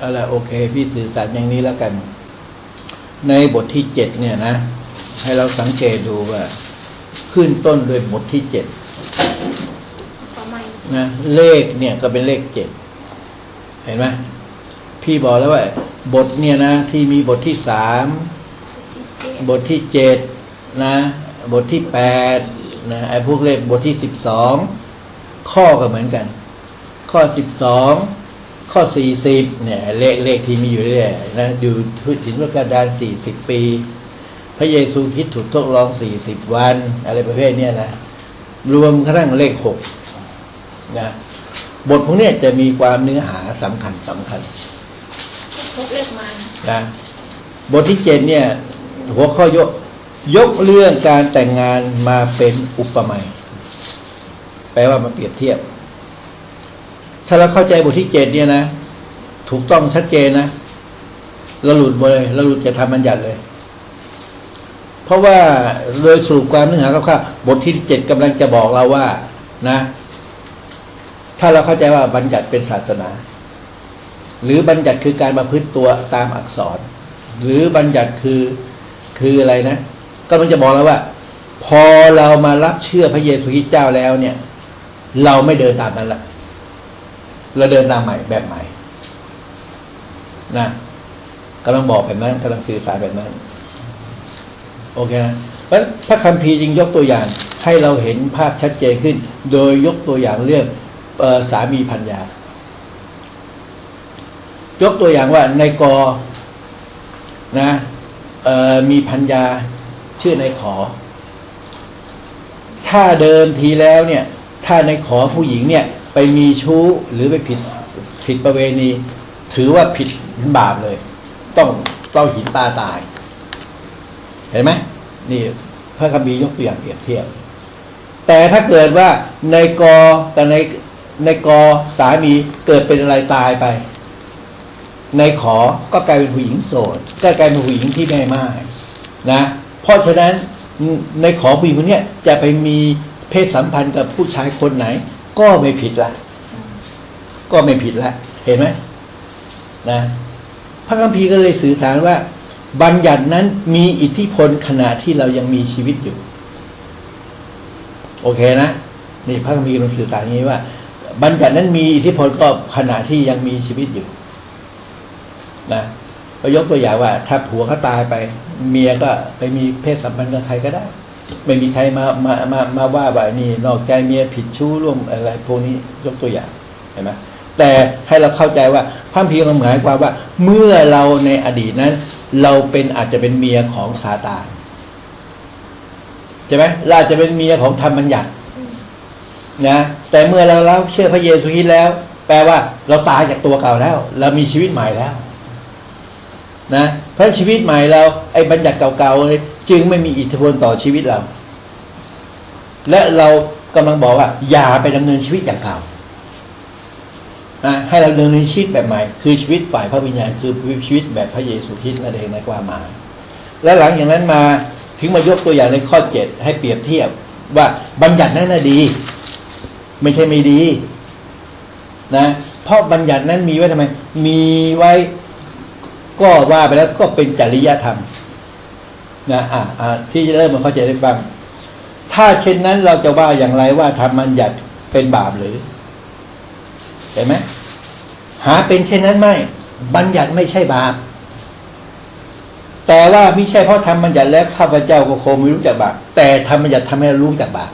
เอาละโอเค พี่สื่อสารอย่างนี้แล้วกัน ในบทที่เจ็ดเนี่ยนะ ให้เราสังเกตดูว่า ขึ้นต้นด้วยบทที่เจ็ดต่อมานะเลขเนี่ยก็เป็นเลขเจ็ดเห็นไหมพี่บอกแล้วว่า บทเนี่ยนะ ที่มีบทที่สามบทที่เจ็ดนะ บทที่แปดนะไอ้พวกเลขบทที่สิบสองข้อก็เหมือนกัน ข้อสิบสอง ข้อสี่สิบเนี่ย เลขเลขที่มีอยู่เรื่อยนะดูทุถินวกระดานสี่สิบปี พระเยซูคิดถูกทดลองสี่สิบวัน อะไรประเภทเนี้ยนะ รวมกระทั่งเลขหกนะ บทพวกนี้จะมีความเนื้อหาสำคัญสำคัญพกเลขมานะบทที่เจ็ดเนี่ย หัวข้อยก ยกเรื่องการแต่งงานมาเป็นอุปมาแปลว่ามาเปรียบเทียบ ถ้าเราเข้าใจบทที่เจ็ดเนี่ยนะ ถูกต้องชัดเจนนะเราหลุดเลยเราหลุดจะทำบัญญัติเลย เพราะว่าโดยสรุปความเนื้อหาคร่าวๆบทที่เจ็ดกำลังจะบอกเราว่า นะ ถ้าเราเข้าใจว่าบัญญัติเป็นศาสนา หรือบัญญัติคือการประพฤติตัวตามอักษร หรือบัญญัติคือคืออะไรนะก็มันจะบอกแล้วว่า พอเรามารับเชื่อพระเยซูคริสต์เจ้าแล้วเนี่ย เราไม่เดินตามนั้นละ เราเดินตามใหม่แบบใหม่นะกำลังบอกแบบนั้นกำลังสื่อสารแบบนั้น โอเคนะเพราะฉะนั้นพระคัมภีร์จึงยกตัวอย่าง ให้เราเห็นภาพชัดเจนขึ้น โดยยกตัวอย่างเรื่องออสามีพัญญายกตัวอย่างว่าในกอนะมีพัญญาชื่อในขอ ถ้าเดิมทีแล้วเนี่ย ถ้าในขอผู้หญิงเนี่ย ไปมีชู้หรือไปผิดผิดประเวณี ถือว่าผิดบาปเลย ต้องเต้าหินตาตาย เห็นไหมนี่พระคัมภีร์ยกตัวอย่างเปรียบเทียบ แต่ถ้าเกิดว่าในกอกับในในกอสามีเกิดเป็นอะไรตายไป ในขอก็กลายเป็นผู้หญิงโสดก็กลายเป็นผู้หญิงที่แม่ไม้นะ เพราะฉะนั้นในขอผู้หญิงคนเนี้ยจะไปมีเพศสัมพันธ์กับผู้ชายคนไหน ก็ไม่ผิดละก็ไม่ผิดละเห็นไหมนะ พระคัมภีร์ก็เลยสื่อสารว่า บัญญัตินั้นมีอิทธิพลขณะที่เรายังมีชีวิตอยู่ โอเคนะนี่พระคัมภีร์มันสื่อสารอย่างนี้ว่า บัญญัตินั้นมีอิทธิพลก็ขณะที่ยังมีชีวิตอยู่ นะก็ยกตัวอย่างว่า ถ้าผัวเขาตายไป เมียก็ไปมีเพศสัมพันธ์กับใครก็ได้ ไม่มีใครมามามามาว่าว่านี่นอกใจเมียผิดชู้ร่วมอะไรพวกนี้ยกตัวอย่างเห็นไหมแต่ให้เราเข้าใจว่าพระคัมภีร์มันหมายความว่า เมื่อเราในอดีตนั้น เราเป็นอาจจะเป็นเมียของซาตานใช่ไหมเราอาจจะเป็นเมียของธรรมบัญญัตินะแต่เมื่อเราเชื่อพระเยซูคริสต์แล้ว แปลว่าเราตายจากตัวเก่าแล้ว เรามีชีวิตใหม่แล้ว นะเพราะชีวิตใหม่เราไอ้บัญญัติเก่าๆจึงไม่มีอิทธิพลต่อชีวิตเรา และเรากำลังบอกว่า อย่าไปดำเนินชีวิตอย่างเก่านะให้เราดำเนินชีวิตแบบใหม่ คือชีวิตฝ่ายพระวิญญาณคือชีวิตแบบพระเยซูคริสต์นั่นเองในความหมายและหลังจากนั้นมาถึงมายกตัวอย่างในข้อเจ็ดให้เปรียบเทียบว่าบัญญัตินั้นน่ะดี ไม่ใช่ไม่ดี นะ เพราะบัญญัตินั้นมีไว้ทำไม มีไว้ ก็ว่าไปแล้วก็เป็นจริยธรรมนะอ่าอ่าที่จะเริ่มมาเข้าใจได้ฟังถ้าเช่นนั้นเราจะว่าอย่างไรว่าทำบัญญัติเป็นบาปหรือเห็นไหมหาเป็นเช่นนั้นไม่บัญญัติไม่ใช่บาป แต่ว่าไม่ใช่เพราะทำบัญญัติแล้วข้าพเจ้าก็คงไม่รู้จักบาปแต่ทำบัญญัติทำให้รารู้จักบาป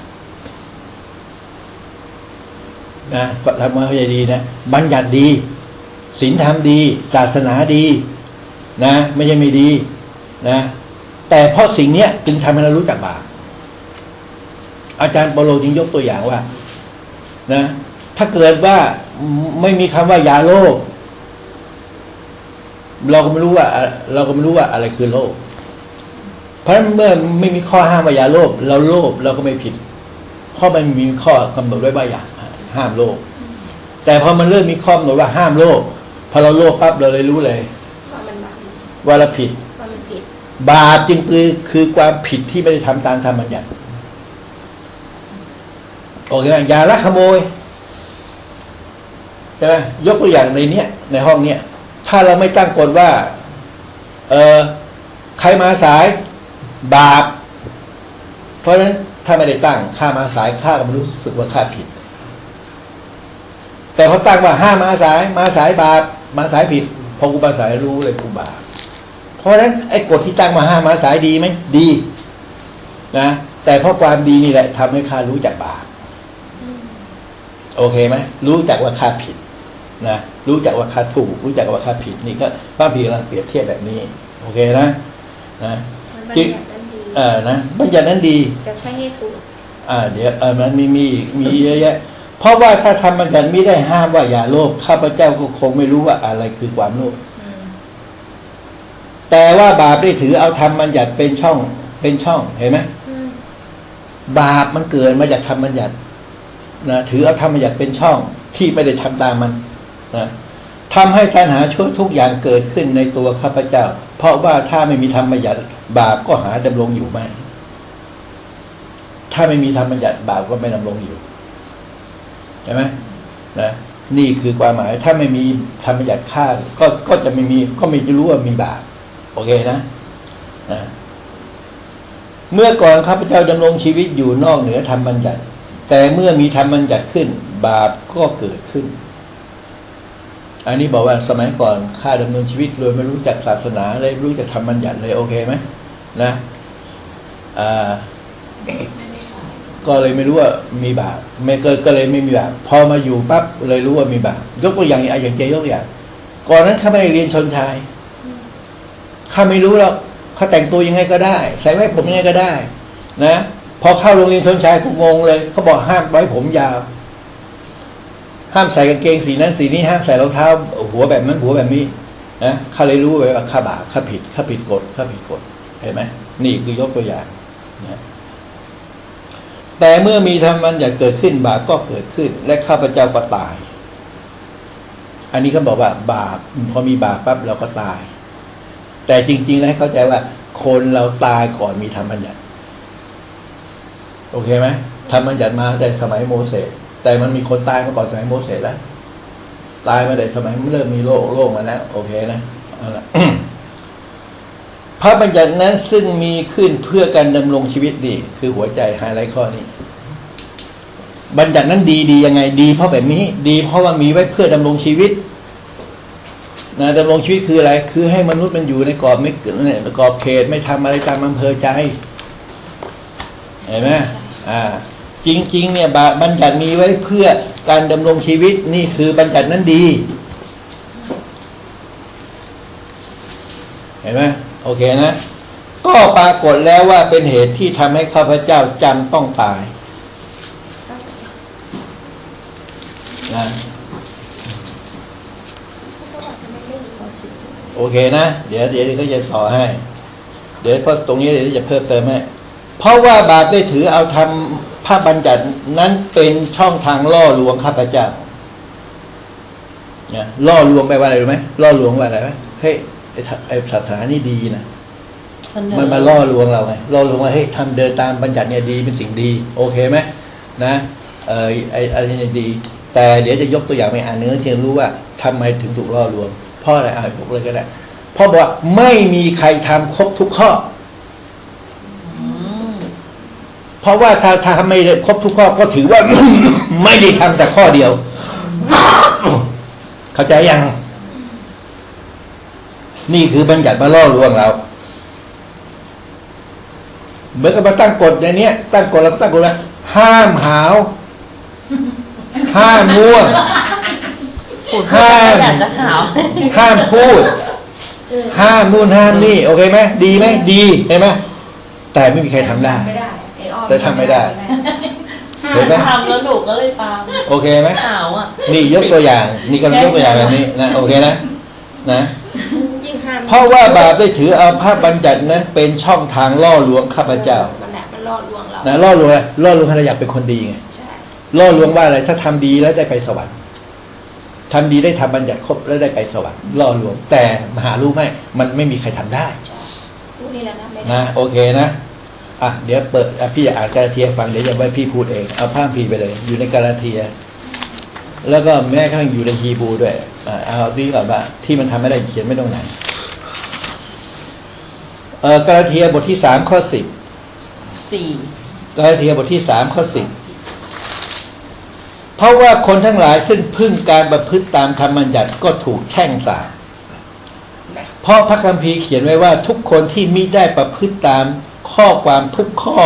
นะก็ทำมาเข้าใจดีนะบัญญัติดีศีลธรรมดี ศาสนาดี นะ ไม่ใช่ไม่ดีนะ แต่เพราะสิ่งเนี้ยจึงทำให้เรารู้จักบาปอาจารย์เปโลจึงยกตัวอย่างว่า นะ ถ้าเกิดว่าไม่มีคำว่า ยาโลภเราก็ไม่รู้ว่า เราก็ไม่รู้ว่าอะไรคือโลภเพราะเมื่อไม่มีข้อห้ามว่ายาโลภเราโลภเราก็ไม่ผิดเพราะมันมีข้อกำหนดไว้ว่าอย่าห้ามโลภแต่พอมันเริ่มมีข้อกำหนดว่าห้ามโลภพอเราโลภปั๊บเราเลยรู้เลย ว่าเราผิดว่ามันผิด บาปจึงคือคือความผิดที่ไม่ได้ทำตามธรรมบัญญัติโอเคไหมอย่าลักขโมยใช่ไหมยกตัวอย่างในเนี้ยในห้องเนี้ยถ้าเราไม่ตั้งกฎว่า เออใครมาสาย บาป เพราะฉะนั้นถ้าไม่ได้ตั้งข้ามาสายข้าก็ไม่รู้สึกว่าข้าผิด แต่เขาตั้งว่าห้ามมาสาย มาสายบาป มาสายผิดพอกูมาสายรู้เลยกูบาปเพ ราะฉะนั้นไอ้กฎที่ตั้งมาห้ามมาสายดีไหมดีนะแต่เพราะความดีนี่แหละทำให้ข้ารู้จักบาปอืมโอเคไหมรู้จักว่าข้าผิดนะรู้จักว่าข้าถูก รู้จักว่าข้าผิดนี่ก็พระพีกำลังเปรียบเทียบแบบนี้ โอเคนะนะมันบัญญัตินั้นดีเออนะบัญญัตินั้นดีจะใช้ให้ถูกอ่า เดี๋ยวเออมันมีมีอีกมีเยอะแยะเพราะว่าถ้าทำบัญญัติไม่ได้ห้ามว่าอย่าโลภข้าพเจ้าก็คงไม่รู้ว่าอะไรคือความโลภอืม แต่ว่าบาปได้ถือเอาทำบัญญัติเป็นช่องเป็นช่องเห็นไหมบาปมันเกิดมาจากทำบัญญัตินะถือเอาทำบัญญัติเป็นช่องที่ไม่ได้ทำตามมันนะทำให้ตัณหาชั่วทุกอย่างเกิดขึ้นในตัวข้าพเจ้า เพราะว่าถ้าไม่มีธรรมบัญญัติบาปก็หาดำรงอยู่ไม่ถ้าไม่มีธรรมบัญญัติบาปก็ไม่ดำรงอยู่เห็นไหมนะนี่คือความหมาย ถ้าไม่มีธรรมบัญญัติฆ่าก็ก็จะไม่มีก็ไม่จะรู้ว่ามีบาป โอเคนะนะเมื่อก่อนข้าพเจ้าดำรงชีวิตอยู่นอกเหนือธรรมบัญญัติ แต่เมื่อมีธรรมบัญญัติขึ้น บาปก็เกิดขึ้น อันนี้บอกว่าสมัยก่อนข้าดำเนินชีวิตโดยไม่รู้จักศาสนาเลยไม่รู้จักธรรมบัญญัติเลยโอเคไหมนะอ่าก็เลยไม่รู้ว่ามีบาปไม่เก็ก็เลยไม่มีบาปพอมาอยู่ปั๊บเลยรู้ว่ามีบาปยกตัวอย่างอย่างเจยกอย่างก่อนนั้นข้าไม่ได้เรียนชนชาย ข้าไม่รู้หรอกเขาแต่งตัวยังไงก็ได้ ใส่ไว้ผมยังไงก็ได้ นะ พอเข้าโรงเรียนชนชายกูงงเลยเขาบอกห้ามไว้ผมยาว ห้ามใส่กางเกงสีนั้นสีนี้ห้ามใส่รองเท้า หัวแบบนั้นหัวแบบนี้นะข้าเลยรู้ไว้ว่าข้าบาปข้าผิดข้าผิดกฎข้าผิดกฎเห็นไหมนี่คือยกตัวอย่างนะแต่เมื่อมีธรรมบัญญัติเกิดขึ้นบาปก็เกิดขึ้น และข้าพเจ้าก็ตาย อันนี้เขาบอกว่า บาปพอมีบาปปั๊บเราก็ตาย แต่จริง ๆ แล้วให้เข้าใจว่า คนเราตายก่อนมีธรรมบัญญัติ โอเคไหมธรรมบัญญัติมาแต่สมัยโมเสสแต่มันมีคนตายมาก่อนสมัยโมเสสแล้วตายมาแต่สมัยเริ่มมีโลกโลกมาแล้วโอเคนะเอาละพระบัญญัตินั้นซึ่งมีขึ้นเพื่อการดำรงชีวิตดี คือหัวใจไฮไลท์ข้อนี้ บัญญัตินั้นดีดียังไงดีเพราะแบบนี้ ดีเพราะว่ามีไว้เพื่อดำรงชีวิต นะดำรงชีวิตคืออะไร คือให้มนุษย์มันอยู่ในกรอบไม่เนี่ยกรอบเขตไม่ทำอะไรตามอำเภอใจเห็นไหมอ่า จริง ๆ เนี่ยบาบัญญัติมีไว้เพื่อการดำรงชีวิตนี่คือบัญญัตินั้นดี เห็นไหมโอเคนะ ก็ปรากฏแล้วว่าเป็นเหตุที่ทำให้ข้าพเจ้าจำต้องตายนะ เขาบอกจะไม่เล่นต่อสิ โอเคนะ เดี๋ยวเดี๋ยวก็จะต่อให้ เดี๋ยวเพราะตรงนี้เดี๋ยวจะเพิ่มเติมให้เพราะว่าบาปได้ถือเอาทำพระบัญญัตินั้นเป็นช่องทางล่อลวงข้าพเจ้าเนี่ยล่อลวงไปว่าอะไรรู้ไหมล่อลวงว่าอะไรไหมเฮ้ยไอ้ทไอ้ศาสนานี่ดีนะเสนอมันมาล่อลวงเราไงล่อลวงว่าเฮ้ยทำเดินตามบัญญัติเนี่ยดีเป็นสิ่งดี โอเคไหมนะเออไอ้อะไรเนี่ยดี แต่เดี๋ยวจะยกตัวอย่างไปอ่านเนื้อเทียนรู้ว่าทำไมถึงถูกล่อลวง เพราะอะไรอ่านพวกเลยก็ได้เพราะบอกว่าไม่มีใครทำครบทุกข้ออืมเพราะว่าถ้าถ้าทำไม่ได้ครบทุกข้อก็ถือว่า ไม่ได้ทำแต่ข้อเดียว เข้าใจยัง นี่คือบัญญัติมาล่อลวงเราเหมือนกับมาตั้งกฎอย่างเนี้ยตั้งกฎแล้วตั้งกฎว่าห้ามหาว ห้ามง่วง พูดห้ามอยากจะขาว ห้ามพูดเออห้ามนู่นห้ามนี่ โอเคไหมดีไหมดีเห็นไหมแต่ไม่มีใครทำได้ไม่ได้ไอ้อ้อมแต่ทำไม่ได้ห้าเห็นไหมมทำแล้วหนูก็เลยตามโอเคไหมหนาวอะนี่ยกตัวอย่าง นี่กำลังยกตัวอย่างแบบนี้นะโอเคนะนะยิ่งห้ามเพราะว่าบาปได้ถือเอาพระบัญญัตินั้นเป็นช่องทางล่อลวงข้าพเจ้ามันแหละมันล่อลวงเรานะล่อลวงอะไรล่อลวงให้เราอยากเป็นคนดีไงใช่ล่อลวงว่าอะไรถ้าทำดีแล้วได้ไปสวรรค์ ทำดีได้ทำบัญญัติครบแล้วได้ไปสวรรค์ล่อลวง แต่มหารู้ไหมมันไม่มีใครทำได้ใช่พูดนี่แหละนะไม่ได้นะโอเคนะอะเดี๋ยวเปิดอะพี่อยากอ่านกาลาเทียฟังเดี๋ยวจะไว้พี่พูดเองเอาผ้าพีไปเลย อยู่ในกาลาเทีย แล้วก็แม้กระทั่งอยู่ในฮีบรูด้วยอ่าเอาดีก่อนว่าที่มันทำไม่ได้เขียนไม่ตรงไหนเออกาลาเทียบทที่สามข้อสิบสี่กาลาเทียบทที่สามข้อสิบ เพราะว่าคนทั้งหลายซึ่งพึ่งการประพฤติตามธรรมบัญญัติก็ถูกแช่งสาปเพราะพระคัมภีร์เขียนไว้ว่าทุกคนที่มิได้ประพฤติตามข้อความทุกข้อ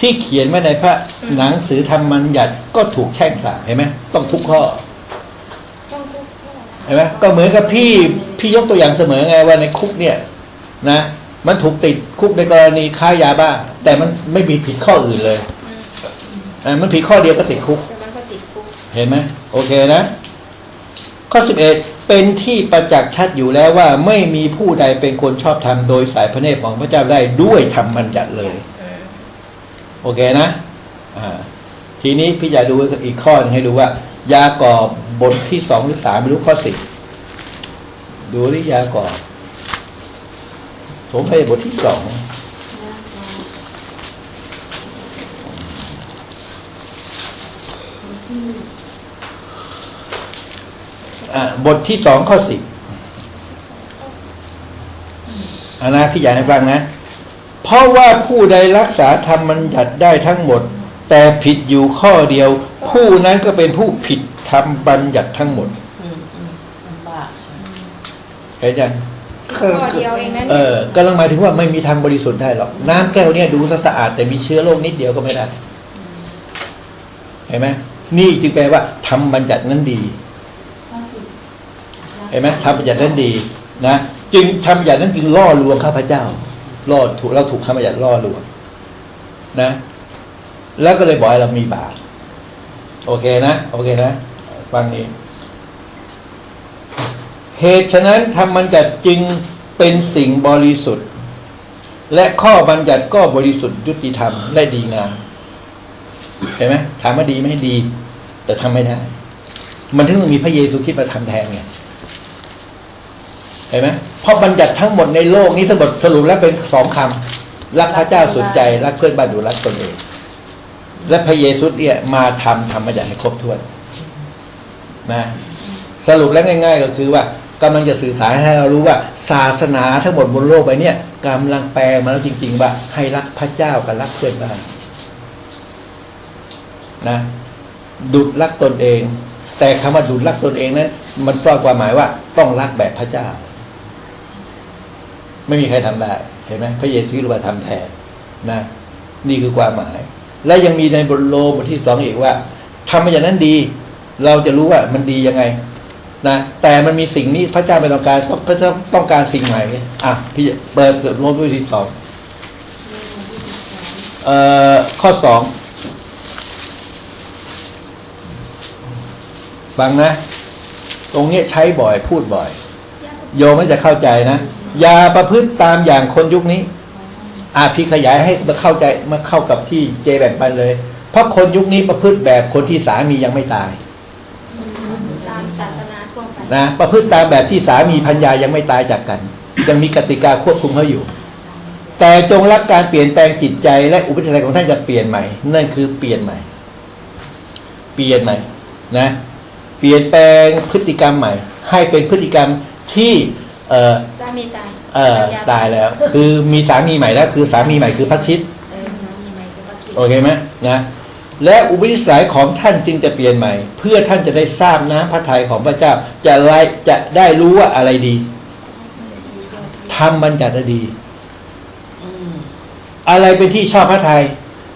ที่เขียนไว้ในพระหนังสือธรรมบัญญัติก็ถูกแช่งสาปเห็นไหมต้องทุกข้อต้องทุกข้อเห็นไหมก็เหมือนกับพี่พี่ยกตัวอย่างเสมอไงว่าในคุกเนี่ยนะ มันถูกติดคุกในกรณีค้ายาบ้า แต่มันไม่มีผิดข้ออื่นเลยอืมอ่ามันผิดข้อเดียวก็ติดคุก เห็นไหมโอเคนะ ข้อสิบเอ็ดเป็นที่ประจักษ์ชัดอยู่แล้วว่าไม่มีผู้ใดเป็นคนชอบธรรมโดยสายพระเนตรของพระเจ้าได้ด้วยธรรมบัญญัติเลยโอเคนะอ่าทีนี้พี่จะดูอีกข้อนึงให้ดูว่า ยากอบบทที่สองหรือสามไม่รู้ข้อสิบดูหรือยากอบผมให้บทที่สองอ่า บทที่สองข้อสิบอานะพี่ใหญ่ให้ฟังนะ เพราะว่าผู้ใดรักษาธรรมบัญญัติได้ทั้งหมด แต่ผิดอยู่ข้อเดียว ผู้นั้นก็เป็นผู้ผิดธรรมบัญญัติทั้งหมดอืมอืมลำบากเห็นยังข้อเดียวเองนะเอเนี่ยอกำลังหมายถึงว่าไม่มีทางบริสุทธิ์ได้หรอก น้ำแก้วเนี่ยดูสะอาดแต่มีเชื้อโรคนิดเดียวก็ไม่ได้ เห็นไหมนี่จึงแปลว่าทำบัญญัตินั้นดีเห็นไหมทำบัญญัตินั้นดีนะจึงทำบัญญัตินั้นจึงล่อลวงข้าพเจ้าล่อถูกเราถูกคำบัญญัติล่อลวงนะ แล้วก็เลยบอกให้เรามีบาปโอเคนะ โอเคนะฟังนี้เหตุฉะนั้นธรรมบัญญัติจึงเป็นสิ่งบริสุทธิ์ และข้อบัญญัติก็บริสุทธิ์ยุติธรรมและดีงามเห็นไหมถามว่าดีไหมดี แต่ทำไม่ได้ มันถึงต้องมีพระเยซูคริดมาทำแทนไง เห็นไหมเพราะบัญญัติทั้งหมดในโลกนี้ทั้งหมดสรุปแล้วเป็นสองคำรักพระเจ้าสุดใจรักเพื่อนบ้านดูรักตนเอง และพระเยซูเนี่ยมาทำทำบัญญัติให้ครบถ้วนนะสรุปแล้วง่าย ๆ ก็คือว่ากำลังจะสื่อสารให้เรารู้ว่า ศาสนาทั้งหมดบนโลกใบเนี้ยกำลังแปลมาแล้วจริง ๆ ว่า ให้รักพระเจ้ากับรักเพื่อนบ้านนะดุดรักตนเอง แต่คำว่าดุดรักตนเองนั้น มันซ่อนความหมายว่าต้องรักแบบพระเจ้า ไม่มีใครทำได้เห็นไหมพระเยซูคริสต์มาทำแทนนะ นี่คือความหมาย และยังมีในบทโลบทที่สองอีกว่าทำมาอย่างนั้นดี เราจะรู้ว่ามันดียังไงนะแต่มันมีสิ่งนี้พระเจ้าไม่ต้องการต้องพระเจ้าต้องการสิ่งใหม่อะพี่เปิดโลบทที่สองเอ่อข้อสองฟังนะ ตรงนี้ใช้บ่อยพูดบ่อย โยมไม่จะเข้าใจนะ อย่าประพฤติตามอย่างคนยุคนี้อะพี่ขยายให้มาเข้าใจมาเข้ากับที่เจแบ่งปันเลย เพราะคนยุคนี้ประพฤติแบบคนที่สามียังไม่ตายตามศาสนาทั่วไปนะประพฤติตามแบบที่สามีพัญญายังไม่ตายจากกัน ยังมีกติกาควบคุมเขาอยู่ แต่จงรับการเปลี่ยนแปลงจิตใจและอุปนิสัยของท่านจะเปลี่ยนใหม่ นั่นคือเปลี่ยนใหม่ เปลี่ยนใหม่นะ เปลี่ยนแปลงพฤติกรรมใหม่ ให้เป็นพฤติกรรมที่ เอ่อสามีตายเอ่อภรรตายแล้ว คือมีสามีใหม่แล้วคือสามีใหม่คือพระคริดเออสามีใหม่คือพระคริสต์โอเคไหมนะและอุปนิสัยของท่านจึงจะเปลี่ยนใหม่ เพื่อท่านจะได้ทราบน้ำพระทัยของพระเจ้าจะไล่จะได้รู้ว่าอะไรดีทำบัญญัติดีอืมอะไรเป็นที่ชอบพระทัย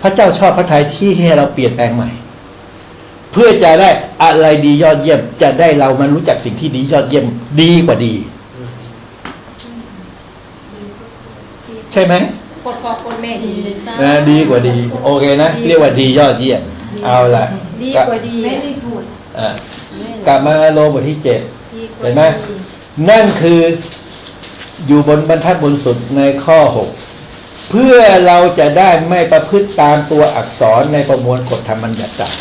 พระเจ้าชอบพระทัยที่ให้เราเปลี่ยนแปลงใหม่ เพื่อจะได้อะไรดียอดเยี่ยม จะได้เรามารู้จักสิ่งที่ดียอดเยี่ยมดีกว่าดี ใช่ไหมโคตรพ่อโคตรแม่ดีนะดีกว่าดี โอเคนะ เรียกว่าดียอดเยี่ยมเอาละดีกว่าดีไม่ได้พูดอะกลับมาโลบทที่เจ็ดดีกว่าเห็นไหมดีนั่นคืออยู่บนบรรทัดบนสุดในข้อหกเพื่อเราจะได้ไม่ประพฤติตามตัวอักษรในประมวลกฎธรรมบัญญัติต่าง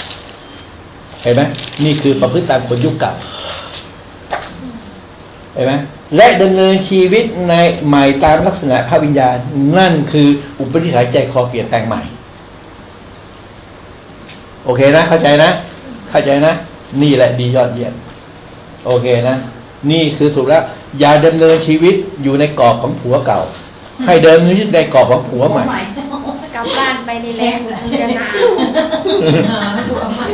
เห็นไหมนี่คือประพฤติตามคนยุคเก่าเห็นไหม และดำเนินชีวิตในใหม่ตามลักษณะพระวิญญาณ นั่นคืออุปนิสัยใจคอเปลี่ยนแปลงใหม่ โอเคนะ เข้าใจนะ เข้าใจนะ นี่แหละดียอดเยี่ยมโอเคนะ นี่คือสุดแล้ว อย่าดำเนินชีวิตอยู่ในกรอบของผัวเก่า ให้เดินชีวิตในกรอบของผัวใหม่กลับบ้านไปในแรงคงจะหนาวเออให้ดูเอาใหม่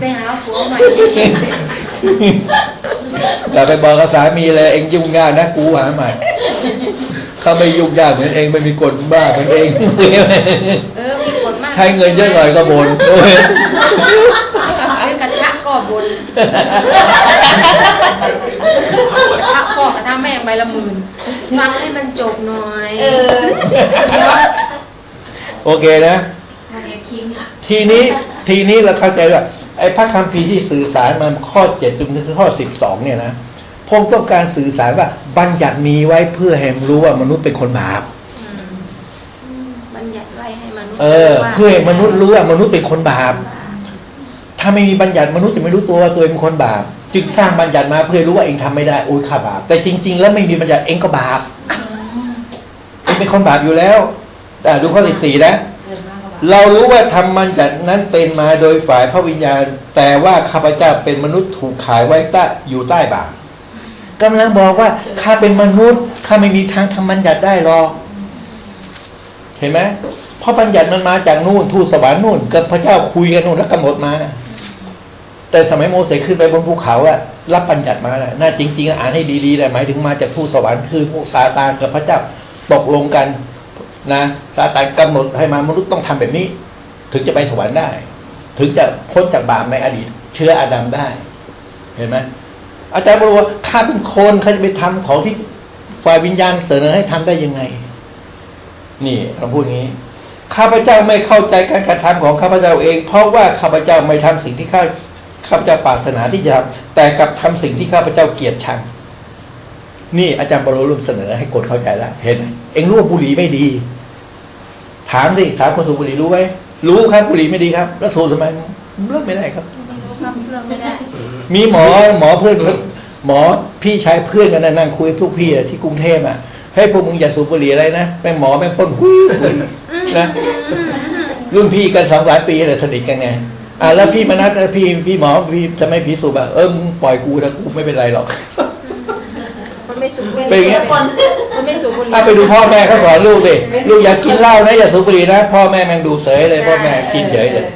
ไปหาผัวใหม่ อย่าไปบอกกับสามีเลยเองยุ่งยากนะกูหาใหม่เขาไม่ยุ่งยากเหมือนเองไม่มีกฎบ้าเหมือนเองเออมีกฎมากใช้เงินเยอะหน่อยก็บ่นโอ้ยซื้อกระทะก็บนกระทะก็กระทะแม่งใบละหมื่นฟังให้มันจบหน่อยเออโอเคนะอันนี้คิงอะทีนี้ทีนี้เราเข้าใจว่าไอ้พระคัมภีร์ที่สื่อสารมันข้อเจ็ดจนถึงข้อสิบสองเนี่ยนะพงต้องการสื่อสารว่าบัญญัติมีไว้เพื่อให้รู้ว่ามนุษย์เป็นคนบาปอืมบัญญัติไว้ให้มนุษย์เออว่าเพื่อให้มนุษย์รู้ว่ามนุษย์เป็นคนบาป ถ้าไม่มีบัญญัติมนุษย์จะไม่รู้ตัวว่าตัวเองเป็นคนบาป จึงสร้างบัญญัติมาเพื่อให้รู้ว่าเองทำไม่ได้โอ้ยข้าบาป แต่จริง ๆ แล้วไม่มีบัญญัติเองก็บาปเองเป็นคนบาปอยู่แล้วแต่ดูข้อสิบสี่นะ เรารู้ว่าทำมันจากนั้นเป็นมาโดยฝ่ายพระวิญญาณ แต่ว่าข้าพเจ้าเป็นมนุษย์ถูกขายไว้ใต้อยู่ใต้บาปกำลังบอกว่าข้าเป็นมนุษย์ข้าไม่มีทางทำบัญญัติได้หรอกเห็นไหมเพราะบัญญัติมันมาจากนู่นทูตสวรรค์นู่นกับพระเจ้าคุยกันนู่นแล้วกำหนดมา แต่สมัยโมเสสขึ้นไปบนภูเขาอะรับบัญญัติมาน่ะน่าจริง ๆ อ่านให้ดีๆเลยหมายถึงมาจากทูตสวรรค์คือพวกซาตานกับพระเจ้าตกลงกัน นะซาตานกำหนดให้มามนุษย์ต้องทำแบบนี้ ถึงจะไปสวรรค์ได้ ถึงจะพ้นจากบาปในอดีต เชื้ออาดัมได้ เห็นไหมอาจารย์บอกว่าข้าเป็นคนข้าจะไปทำของที่ฝ่ายวิญญาณเสนอให้ทำได้ยังไง นี่เราพูดงี้ข้าพเจ้าไม่เข้าใจการกระทำของข้าพเจ้าเอง เพราะว่าข้าพเจ้าไม่ทำสิ่งที่ข้าข้าพเจ้าปรารถนาที่จะทำแต่กลับทำสิ่งที่ข้าพเจ้าเกลียดชัง นี่อาจารย์บรลุมเสนอให้คนเข้าใจแล้วเห็นไหมเองรู้ว่าบุหรี่ไม่ดี ถามสิถามคนสูบบุหรี่รู้ไหมรู้ครับบุหรี่ไม่ดีครับ แล้วสูบทำไมเลิกไม่ได้ครับไม่รู้ครับเรื่องไม่ได้ มีหมอหมอเพื่อนหมอพี่ชายเพื่อนกันนะนั่งคุยกับพวกพี่อะที่กรุงเทพอะให้ยพวกมึงอย่าสูบบุหรี่อะไรนะแม่งหมอแม่งพ่นหุ้ยนะรุ่นพี่กันสองสามปีเลยสนิทกันไงอะแล้วพี่มานัดแล้วพี่พี่หมอพี่จะไม่พี่สูบอะเออมึงปล่อยกูนะกูไม่เป็นไรหรอกคนไม่ สูบบุหรี่เป็นอย่างเงี้ย คนคนไม่สูบบุหรี่ ถ้าไปดูพ่อแม่เขาสอนลูกดิลูกอยากกินเหล้านะอย่าสูบบุหรี่นะพ่อแม่แม่งดูเฉยเลยพ่อแม่กินเฉยเลย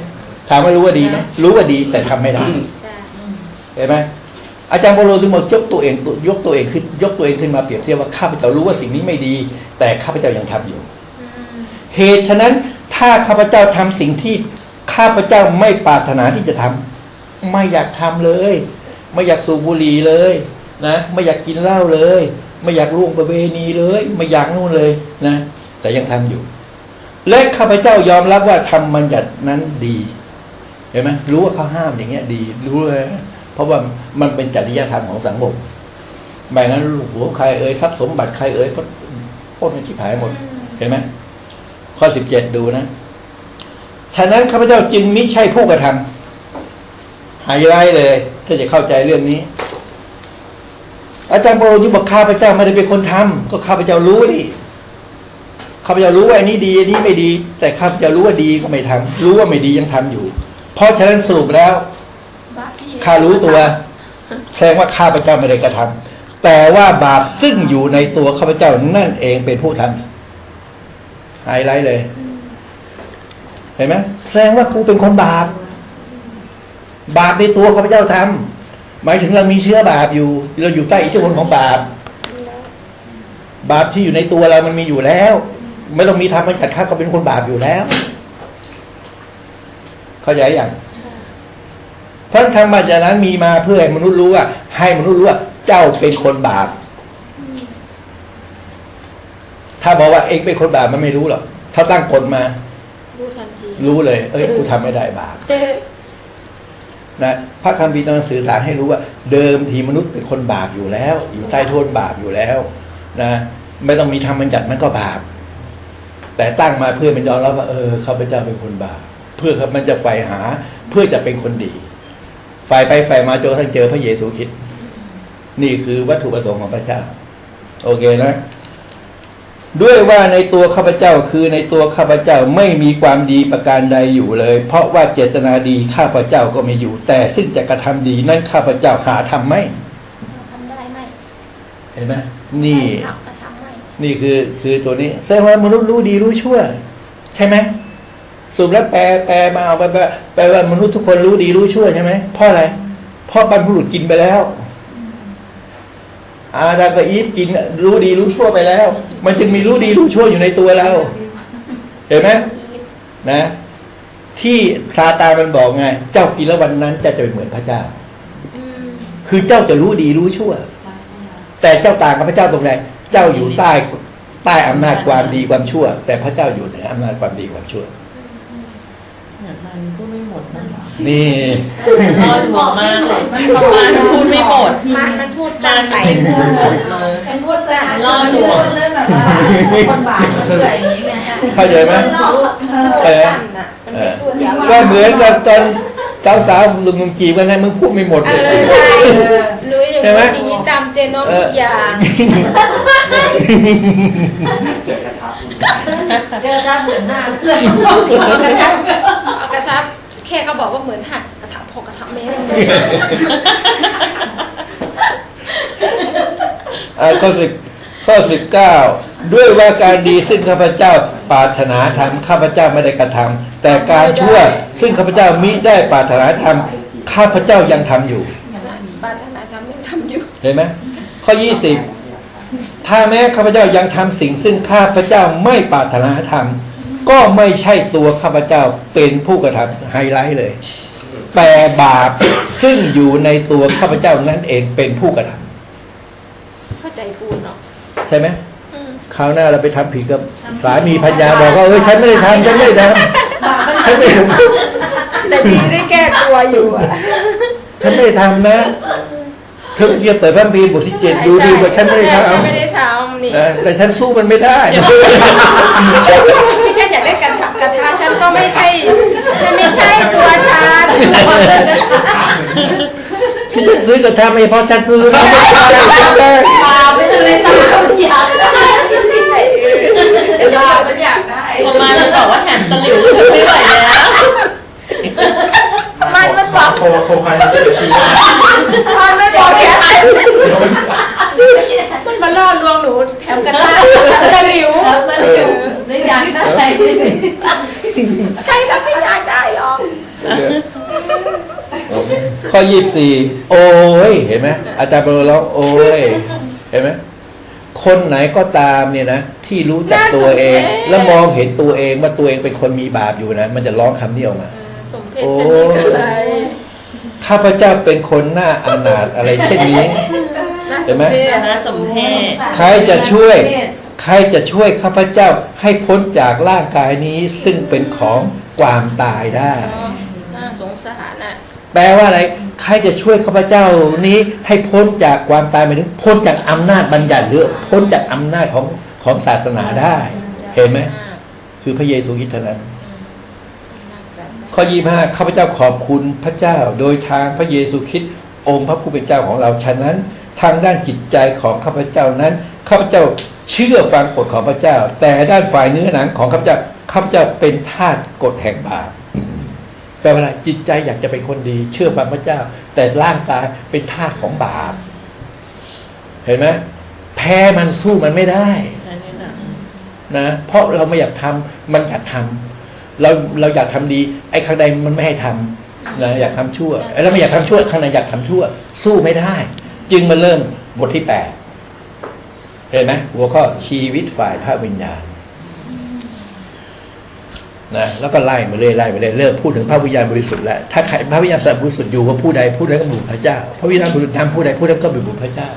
ถามว่ารู้ว่าดีไหมรู้ว่าดีแต่ทำไม่ได้ ใช่เห็นไหมอาจารย์โบโลถึงบอกยกตัวเองตัวยกตัวเองขึ้นยกตัวเองขึ้นมาเปรียบเทียบว่าข้าพเจ้ารู้ว่าสิ่งนี้ไม่ดี แต่ข้าพเจ้ายังทำอยู่ อืมเหตุฉะนั้นถ้าข้าพเจ้าทำสิ่งที่ข้าพเจ้าไม่ปรารถนาที่จะทำไม่อยากทำเลย ไม่อยากสูบบุหรี่เลย นะไม่อยากกินเหล้าเลย ไม่อยากล่วงประเวณีเลย ไม่อยากนู่นเลยนะแต่ยังทำอยู่ และข้าพเจ้ายอมรับว่าทำมันหยัดนั้นดีเห็นไหมรู้ว่าเขาห้ามอย่างเงี้ย ดี รู้เลยเพราะว่ามันเป็นจริยธรรมของสังคมไม่งั้นหัวใครเอ่ยทรัพย์สมบัติใครเอ่ยก็พ้นกันชิบหายหมด เห็นไหมข้อสิบเจ็ดดูนะฉะนั้นข้าพเจ้าจึงมิใช่ผู้กระทำไฮไลท์เลย ถ้าจะเข้าใจเรื่องนี้ อาจารย์โบที่บอกข้าพเจ้าไม่ได้เป็นคนทำก็ข้าพเจ้ารู้ดิข้าพเจ้ารู้ว่าอันนี้ดีอันนี้ไม่ดี แต่ข้าพเจ้ารู้ว่าดีก็ไม่ทำรู้ว่าไม่ดียังทำอยู่ เพราะฉะนั้นสรุปแล้วข้ารู้ตัวแสดงว่าข้าพเจ้าไม่ได้กระทำแต่ว่าบาปซึ่งอยู่ในตัวข้าพเจ้านั่นเองเป็นผู้ทำไฮไลท์เลยเห็นไหมแสดงว่ากูเป็นคนบาปบาปในตัวข้าพเจ้าทำ หมายถึงเรามีเชื้อบาปอยู่ เราอยู่ใต้อิทธิพลของบาป บาปที่อยู่ในตัวเรามันมีอยู่แล้ว ไม่ต้องมีทำมันจัดข้าก็เป็นคนบาปอยู่แล้ว เข้าใจอย่างเพราะธรรมะจากนั้นมีมาเพื่อให้มนุษย์รู้ว่า ให้มนุษย์รู้ว่าเจ้าเป็นคนบาป ถ้าบอกว่าเองเป็นคนบาปมันไม่รู้หรอกถ้าตั้งกฎมา รู้ทันทีรู้เลย เอ้ยกูทำไม่ได้บาป นะพระคัมภีร์ต้องสื่อสารให้รู้ว่า เดิมทีมนุษย์เป็นคนบาปอยู่แล้ว อยู่ใต้โทษบาปอยู่แล้วนะไม่ต้องมีทำมันจัดมันก็บาป แต่ตั้งมาเพื่อมันยอมรับว่าเออข้าพเจ้าเป็นคนบาป เพื่อมันจะใฝ่หาเพื่อจะเป็นคนดีฝ่ายไปฝ่ายมาจนกระทั่งเจอพระเยซูคริสต์นี่คือวัตถุประสงค์ของพระเจ้า โอเคนะ ด้วยว่าในตัวข้าพเจ้าคือในตัวข้าพเจ้าไม่มีความดีประการใดอยู่เลย เพราะว่าเจตนาดีข้าพเจ้าก็ไม่อยู่ แต่ซึ่งจะกระทำดีนั้นข้าพเจ้าหาทำไม่ทำได้ไหมเห็นไหมนี่ทำก็ทำไม่นี่คือคือตัวนี้แสดงว่ามนุษย์รู้ดีรู้ชั่ว ใช่ไหมสรุปแล้วแปลแปลมาเอาไปแปลแปลว่ามนุษย์ทุกคนรู้ดีรู้ชั่วใช่ไหมเพราะอะไรเพราะบรรพบุรุษกินไปแล้ว อาดากับอีฟกินรู้ดีรู้ชั่วไปแล้ว มันจึงมีรู้ดีรู้ชั่วอยู่ในตัวเรา เห็นไหมนะ ที่ซาตานมันบอกไง เจ้ากินแล้ววันนั้นจะจะเป็นเหมือนพระเจ้าคือเจ้าจะรู้ดีรู้ชั่ว แต่เจ้าต่างกับพระเจ้าตรงไหนเจ้าอยู่ใต้ใต้อำนาจความดีความชั่ว แต่พระเจ้าอยู่เหนืออำนาจความดีความชั่วเนี่ยมันก็ไม่หมดนะนี่รอดหัวมากเลยมันประมาณพูดไม่หมด มันมันพูดดัสั้นนไปไปพูดหมดเลย เป็นพูดสารรอดหัวเรื่องแบบว่าคนบาปมันเสื่อยอย่างนี้ไงเข้าใจไหม เออสั้นน่ะมันไม่พูดยาว ก็เหมือนกับตอน สาวๆลุงลุงจีบกันนะมึงพูดไม่หมดเอเลย อใช่รู้อย่างใช่ไหมนี้อย่างนี้ตามเจนน้องทุกอย่างเจอกระทะเจอด้านเหมือนหน้าเพื่อนเอากระทับเอากระทับแค่เขาบอกว่าเหมือนหักกระทับพอกระทับแม่อ่าข้อสิบ ข้อสิบเก้าด้วยว่าการดีซึ่งข้าพเจ้าปรารถนาทำข้าพเจ้าไม่ได้กระทำแต่การชั่วซึ่งข้าพเจ้ามิได้ปรารถนาทำข้าพเจ้ายังทำอยู่ปรารถนาทำยังทำอยู่เห็นไหมข้อยี่สิบถ้าแม้ข้าพเจ้ายังทำสิ่งซึ่งข้าพเจ้าไม่ปรารถนาทำก็ไม่ใช่ตัวข้าพเจ้าเป็นผู้กระทำไฮไลท์เลย แต่บาปซึ่งอยู่ในตัวข้าพเจ้านั่นเองเป็นผู้กระทำเข้าใจพูดเนาะ ใช่ไหมอืมคราวหน้าเราไปทำผิดกับสามีพัญญาบอกว่าเอ้ยฉันไม่ได้ทำฉันไม่ได้ทำฉันไม่ได้ทแต่จริงได้แก้ตัวอยู่อะำฉันไม่ได้ทำนะเธอเทียบแต่พระคัมภีร์บทที่เจ็ดดูดีว่าฉันไม่ได้ทฉันไม่ได้ทำนี่ำเออแต่ฉันสู้มันไม่ได้ที่ฉันอยากได้กระทะกระทะฉันก็ไม่ใช่ฉันไม่ใช่ตัวฉันที่จะซื้อกระทำไม่เพราะฉันซื้อนะ ไม่ใช่ไม่ใช่บาปไม่เลยตามอยากได้แต่บาปมันอยากได้ประมาณแล้วบอกว่าแถมตะหลิวไม่ไหวแล้วมันมันบอกโทรโทรไปแล้วจะทีมันไม่บอกแค่มันมาล่อลวงหนูแถมกระทะตะหลิวมันอยู่ในอยากได้ใช่ถ้าไม่อยากได้หรอกข้อยี่สิบสี่โอ้ย เห็นไหมอาจารย์ปรร้องโอ้ย เห็นไหม คนไหนก็ตามเนี่ยนะที่รู้จักตัวเอง แล้วมองเห็นตัวเองว่าตัวเองเป็นคนมีบาปอยู่นะมันจะร้องคำนี้ออกมาสมเพชฉันนี่คืออะไรข้าพเจ้าเป็นคนหน้าอนาถอะไรเช่นนี้เห็นไหมนะสมเพศใครจะช่วย ใครจะช่วยข้าพเจ้าให้พ้นจากร่างกายนี้ซึ่งเป็นของความตายได้น่าสงสารน่ะแปลว่าอะไร ใครจะช่วยข้าพเจ้านี้ให้พ้นจากความตายหมายถึงพ้นจากอำนาจบัญญัติหรือพ้นจากอำนาจของของศาสนาได้ เห็นไหมคือพระเยซูคริสต์เท่านั้นข้อยี่ห้าข้าพเจ้าขอบคุณพระเจ้า โดยทางพระเยซูคริสต์องค์พระผู้เป็นเจ้าของเราฉะนั้น ทางด้านจิตใจของข้าพเจ้านั้นข้าพเจ้าเชื่อฟังกฎของพระเจ้า แต่ด้านฝ่ายเนื้อหนังของข้าพเจ้าข้าพเจ้าเป็นทาสกฎแห่งบาป แปลว่าอะจิตใจอยากจะเป็นคนดี เชื่อฟังพระเจ้า แต่ร่างกายเป็นทาสของบาปเห็นไหมแพ้มันสู้มันไม่ได้นนนะนะเพราะเราไม่อยากทำมันอยากทำเราเราอยากทำดี ไอ้ข้างในมันไม่ให้ทำนะอยากทำชั่วไอ้เราไม่อยากทำชั่วข้างในอยากทำชั่ว สู้ไม่ได้ จึงมาเริ่มบทที่แปดเห็นไหมหัวข้อชีวิตฝ่ายพระวิญญาณ นะแล้วก็ไล่มาเรื่อยไล่มาเรื่อยเริ่มพูดถึงพระวิญญาณบริสุทธิ์แล้วถ้าใครพระวิญญาณบริสุทธิ์อยู่กับผู้ใดผู้ใดก็บุญพระเจ้า พระวิญญาณบริสุทธิ์ทำผู้ใดผู้นั้นก็เป็นบุญพระเจ้า